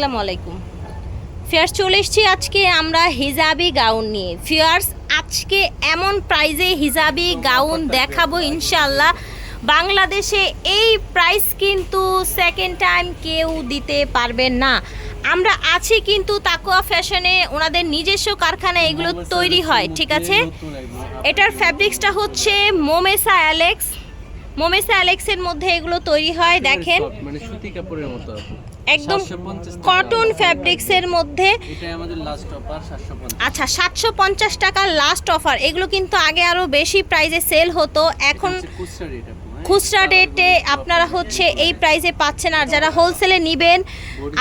আসসালামু আলাইকুম। ফিয়ার্স চলে এসেছি আজকে আমরা হিজাবি গাউন নিয়ে। ফিয়ার্স আজকে এমন প্রাইজে হিজাবি গাউন দেখাবো ইনশাল্লাহ বাংলাদেশে এই প্রাইস কিন্তু সেকেন্ড টাইম কেউ দিতে পারবেন না। আমরা আছি কিন্তু তাকুয়া ফ্যাশনে ওনাদের নিজস্ব কারখানায় এগুলো তৈরি হয় ঠিক আছে? এটার ফ্যাব্রিক্সটা হচ্ছে মোমেসা অ্যালেক্স। মোমেসা অ্যালেক্সের মধ্যে এগুলো তৈরি হয় দেখেন। মানে সুতি কাপড়ের মতো। আপু। একদম কটন ফ্যাব্রিক্সের মধ্যে। এটা আমাদের লাস্ট অফার 750 আচ্ছা সাতশো পঞ্চাশ টাকা লাস্ট অফার এগুলো কিন্তু আগে আরও বেশি প্রাইজে সেল হতো। এখন খুচরা রেট হ্যাঁ? রেটে আপনারা হচ্ছে এই প্রাইজে পাচ্ছেন। আর যারা হোলসেলে নেবেন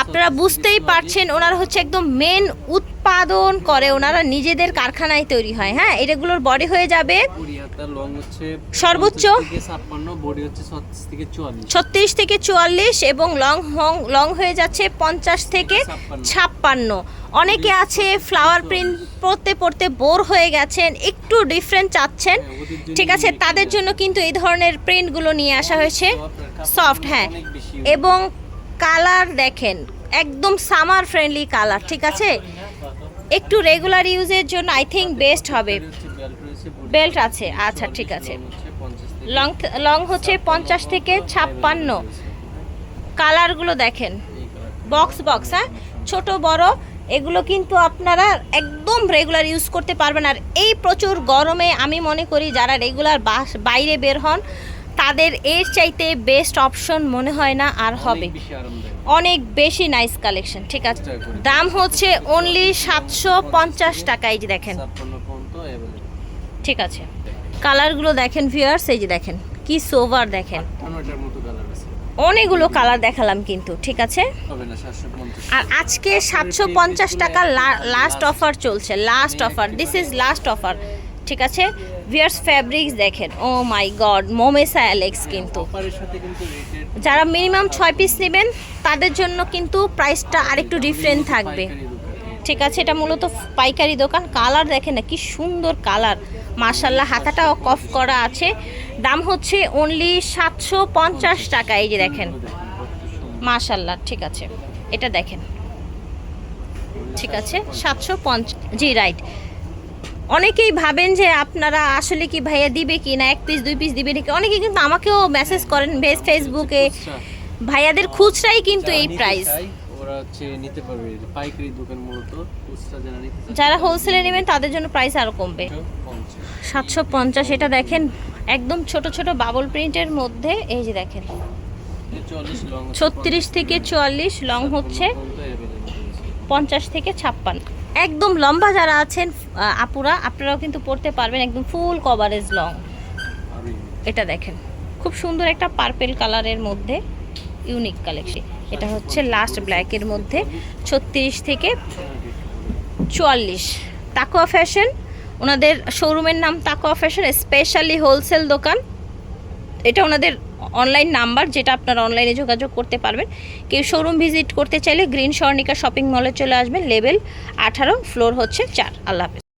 আপনারা বুঝতেই পারছেন ওনারা হচ্ছে একদম মেন উৎপাদন করে ওনারা নিজেদের কারখানায় তৈরি হয় হ্যাঁ? এটাগুলোর বডি হয়ে যাবে সর্বোচ্চ? 50 থেকে 56 বডি হচ্ছে 36 থেকে 44 ছত্রিশ থেকে চুয়াল্লিশ এবং লং হং লং হয়ে যাচ্ছে পঞ্চাশ থেকে ছাপ্পান্ন। অনেকে আছে ফ্লাওয়ার প্রিন্ট পড়তে পড়তে বোর হয়ে গেছেন একটু ডিফারেন্ট চাচ্ছেন। হ্যাঁ, ঠিক আছে তাদের জন্য কিন্তু এই ধরনের প্রিন্টগুলো নিয়ে আসা হয়েছে। সফট হ্যাঁ এবং কালার দেখেন একদম সামার ফ্রেন্ডলি কালার ঠিক আছে? একটু রেগুলার ইউজের জন্য আই থিঙ্ক বেস্ট হবে। বেল্ট আছে। আচ্ছা ঠিক আছে। 44 হচ্ছে 50 থেকে লং লং হচ্ছে পঞ্চাশ থেকে ছাপ্পান্ন। কালারগুলো দেখেন। বক্স বক্স হ্যাঁ? ছোট, বড়, এগুলো কিন্তু আপনারা একদম রেগুলার ইউজ করতে পারবেন। আর এই প্রচুর গরমে আমি মনে করি যারা রেগুলার বাস, বাইরে বের হন তাদের এর চাইতে বেস্ট অপশন মনে হয় না আর হবে। অনেক বেশি নাইস কালেকশন ঠিক আছে? দাম হচ্ছে অনলি সাতশো পঞ্চাশ টাকা এই যে দেখেন। 56 পর্যন্ত available। ঠিক আছে। কালারগুলো দেখেন ভিউয়ার্স এই যে দেখেন কি সোভার দেখেন। অনেকগুলো কালার দেখালাম কিন্তু ঠিক আছে? হবে না 750 আর আজকে সাতশো পঞ্চাশ টাকা লাস্ট অফার চলছে last offer this is last offer ঠিক আছে? ভিয়ার্স ফ্যাব্রিক্স দেখেন। ও মাই গড মোমেসা অ্যালেক্স কিন্তু। যারা মিনিমাম ছয় পিস নেবেন, তাদের জন্য কিন্তু প্রাইসটা আরেকটু ডিফারেন্ট থাকবে। ঠিক আছে, এটা মূলত পাইকারি দোকান। কালার দেখেন না, কি সুন্দর কালার মার্শাল্লাহ হাতাটাও কফ করা আছে। দাম হচ্ছে অনলি সাতশো পঞ্চাশ টাকা, এই যে দেখেন। মাশাল্লাহ ঠিক আছে। এটা দেখেন। ঠিক আছে, সাতশো পঞ্চাশ, জি রাইট অনেকেই ভাবেন যে আপনারা আসলে কি ভাইয়া দিবে কি না এক পিস দুই পিস দিবে নাকি? অনেকে কিন্তু আমাকেও মেসেজ করেন বেশ ফেসবুকে ভাইয়াদের খুচরাই কিন্তু এই প্রাইস নিতে পারবে পাইকারি দোকান মূলত যারা হোলসেলে নেবেন তাদের জন্য প্রাইস আরও কমবে। সাতশো পঞ্চাশ। এটা দেখেন একদম ছোট ছোট বাবল প্রিন্টের মধ্যে এই যে দেখেন। ছত্রিশ থেকে চুয়াল্লিশ লং হচ্ছে পঞ্চাশ থেকে ছাপ্পান্ন। একদম লম্বা যারা আছেন আপুরা, আপনারাও কিন্তু পড়তে পারবেন একদম ফুল কভারেজ লং এটা দেখেন, খুব সুন্দর একটা পার্পেল কালারের মধ্যে ইউনিক কালেকশন এটা হচ্ছে লাস্ট ব্ল্যাকের মধ্যে ছত্রিশ থেকে চুয়াল্লিশ। তাকুয়া ফ্যাশন ওনাদের শোরুমের নাম তাকুয়া ফ্যাশন স্পেশালি হোলসেল দোকান। এটা ওনাদের অনলাইন নাম্বার যেটা আপনারা অনলাইনে যোগাযোগ করতে পারবেন। কেউ শোরুম ভিজিট করতে চাইলে গ্রিন স্বর্ণিকা শপিং মলে চলে আসবেন। লেভেল আঠারো ফ্লোর হচ্ছে চার। আল্লাহ হাফেজ।